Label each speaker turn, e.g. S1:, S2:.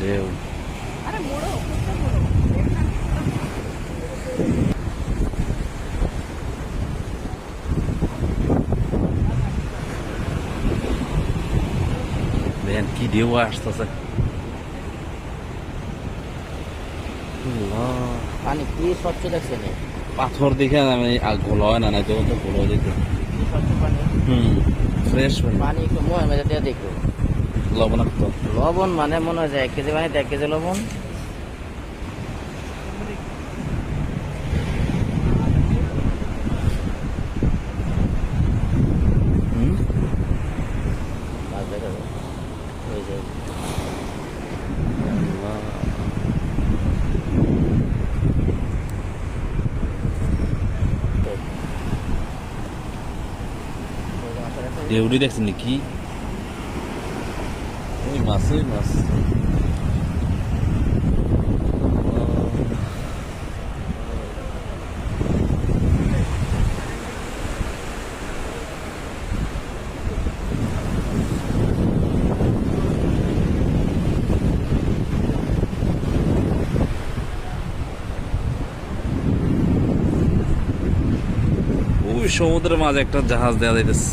S1: ঢেউ। দেখেন কি ঢেউ আসতেছে। আল্লাহ,
S2: পানি কি স্বচ্ছ
S1: পাথর দেখে আমি গোল হয় না না তো গোল হয়ে যেত। হুম ফ্রেশ
S2: পানি। একটু দেখো।
S1: লবণাক্ত?
S2: লবণ মানে মনে হয় এক কেজি পানিতে এক কেজি লবণ।
S1: হুম?
S2: মাছ দেখা
S1: ওই মাছ ওই মাছ ওই সমুদ্রের মাঝে একটা জাহাজ দেওয়া যাইতেছে